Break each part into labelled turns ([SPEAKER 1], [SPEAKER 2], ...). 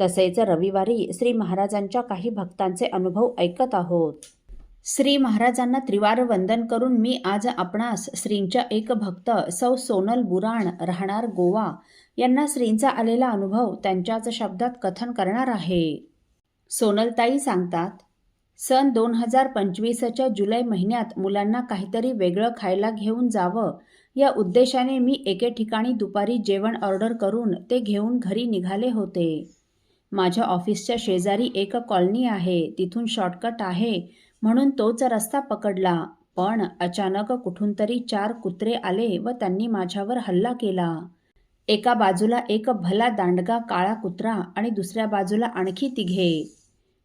[SPEAKER 1] तसेच रविवारी श्री महाराजांच्या काही भक्तांचे अनुभव ऐकत आहोत. श्री महाराजांना त्रिवार वंदन करून मी आज आपणास श्रींच्या एक भक्त सौ सोनल बुराण राहणार गोवा यांना श्रींचा आलेला अनुभव त्यांच्याच शब्दात कथन करणार आहे. सोनलताई सांगतात सन दोन हजार पंचवीसच्या जुलै महिन्यात मुलांना काहीतरी वेगळं खायला घेऊन जावं. या उद्देशाने मी एके ठिकाणी दुपारी जेवण ऑर्डर करून ते घेऊन घरी निघाले होते. माझ्या ऑफिसच्या शेजारी एक कॉलनी आहे तिथून शॉर्टकट आहे म्हणून तोच रस्ता पकडला. पण अचानक कुठून तरी चार कुत्रे आले व त्यांनी माझ्यावर हल्ला केला. एका बाजूला एक भला दांडगा काळा कुत्रा आणि दुसऱ्या बाजूला आणखी तिघे.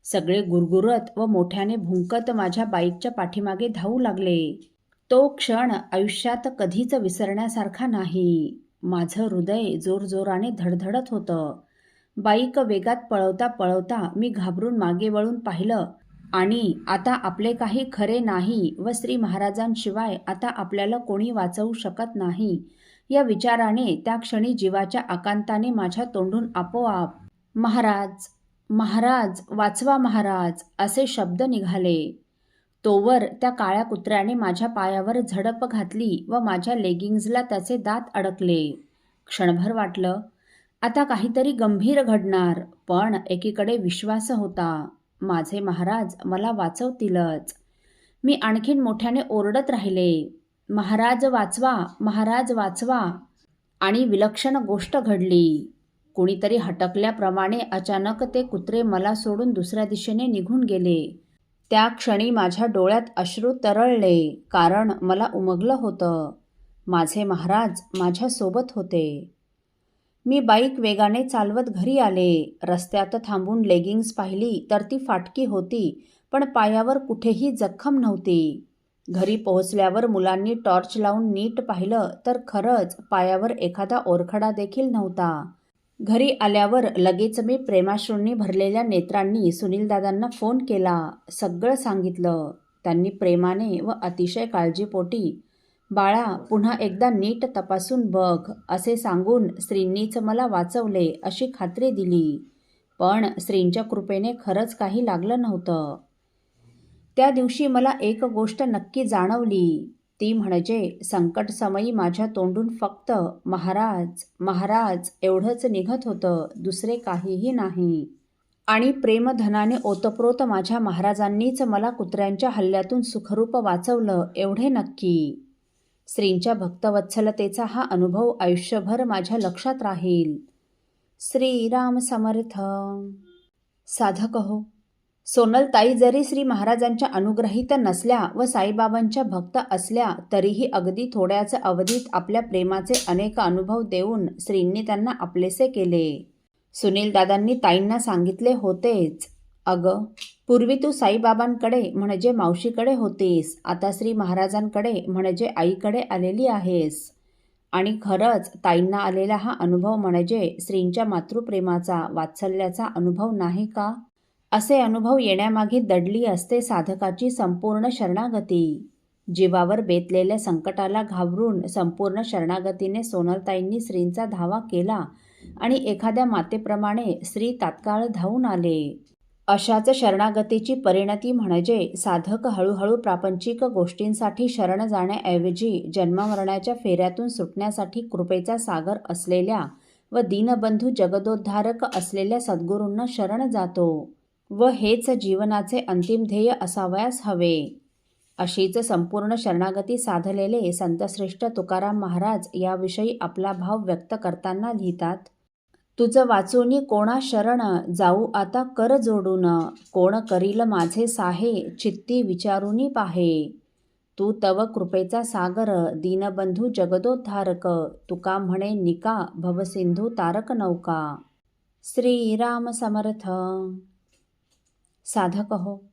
[SPEAKER 1] सगळे गुरगुरत व मोठ्याने भुंकत माझ्या बाईकच्या पाठीमागे धावू लागले. तो क्षण आयुष्यात कधीच विसरण्यासारखा नाही. माझं हृदय जोरजोराने धडधडत होतं. बाईक वेगात पळवता पळवता मी घाबरून मागे वळून पाहिलं. आणि आता आपले काही खरे नाही व श्री महाराजांशिवाय आता आपल्याला कोणी वाचवू शकत नाही. या विचाराने त्या क्षणी जीवाच्या आकांताने माझ्या तोंडून आपोआप महाराज महाराज वाचवा महाराज असे शब्द निघाले. तोवर त्या काळ्या कुत्र्याने माझ्या पायावर झडप घातली व माझ्या लेगिंग्जला त्याचे दात अडकले. क्षणभर वाटलं आता काहीतरी गंभीर घडणार पण एकीकडे विश्वास होता. माझे महाराज मला वाचवतीलच. मी आणखीन मोठ्याने ओरडत राहिले महाराज वाचवा महाराज वाचवा. आणि विलक्षण गोष्ट घडली. कुणीतरी हटकल्याप्रमाणे अचानक ते कुत्रे मला सोडून दुसऱ्या दिशेने निघून गेले. त्या क्षणी माझ्या डोळ्यात अश्रू तरळले कारण मला उमगलं होतं. माझे महाराज माझ्यासोबत होते. मी बाईक वेगाने चालवत घरी आले. रस्त्यात थांबून लेगिंग्स पाहिली तर ती फाटकी होती पण पायावर कुठेही जखम नव्हती. घरी पोहोचल्यावर मुलांनी टॉर्च लावून नीट पाहिलं तर खरंच पायावर एखादा ओरखडा देखील नव्हता. घरी आल्यावर लगेच मी प्रेमाश्रूंनी भरलेल्या नेत्रांनी सुनीलदादांना फोन केला. सगळं सांगितलं. त्यांनी प्रेमाने व अतिशय काळजीपोटी बाळा पुन्हा एकदा नीट तपासून बघ असे सांगून श्रींनीच मला वाचवले अशी खात्री दिली. पण श्रींच्या कृपेने खरंच काही लागलं नव्हतं. त्या दिवशी मला एक गोष्ट नक्की जाणवली. ती म्हणजे संकटसमयी माझ्या तोंडून फक्त महाराज महाराज एवढंच निघत होतं दुसरे काहीही नाही. आणि प्रेमधनाने ओतप्रोत माझ्या महाराजांनीच मला कुत्र्यांच्या हल्ल्यातून सुखरूप वाचवलं एवढे नक्की. श्रींच्या भक्तवत्सलतेचा हा अनुभव आयुष्यभर माझ्या लक्षात राहील. श्रीराम समर्थ. साधक हो. सोनलताई जरी श्री महाराजांच्या अनुग्रहित नसल्या व साईबाबांच्या भक्त असल्या तरीही अगदी थोड्याच अवधीत आपल्या प्रेमाचे अनेक अनुभव देऊन श्रींनी त्यांना आपलेसे केले. सुनील दादांनी ताईंना सांगितले होतेच. अगं पूर्वी तू साईबाबांकडे म्हणजे मावशीकडे होतीस. आता श्री महाराजांकडे म्हणजे आईकडे आलेली आहेस. आणि खरंच ताईंना आलेला हा अनुभव म्हणजे श्रींच्या मातृप्रेमाचा वात्सल्याचा अनुभव नाही का? असे अनुभव येण्यामागे दडली असते साधकाची संपूर्ण शरणागती. जीवावर बेतलेल्या संकटाला घाबरून संपूर्ण शरणागतीने सोनलताईंनी श्रींचा धावा केला आणि एखाद्या मातेप्रमाणे श्री तात्काळ धावून आले. अशाच शरणागतीची परिणती म्हणजे साधक हळूहळू प्रापंचिक गोष्टींसाठी शरण जाण्याऐवजी जन्ममरणाच्या फेऱ्यातून सुटण्यासाठी कृपेचा सागर असलेल्या व दीनबंधू जगदोद्धारक असलेल्या सद्गुरूंना शरण जातो व हेच जीवनाचे अंतिम ध्येय असावयास हवे. अशीच संपूर्ण शरणागती साधलेले संतश्रेष्ठ तुकाराम महाराज याविषयी आपला भाव व्यक्त करताना लिहितात तुझं वाचूनी कोणा शरण जाऊ आता कर जोडून कोण करील माझे साहे चित्ती विचारूनी पाहे. तू तव कृपेचा सागर दीनबंधू जगदोद्धारक तुका म्हणे निका भवसिंधू तारक नौका. श्रीराम समर्थ. साधक हो.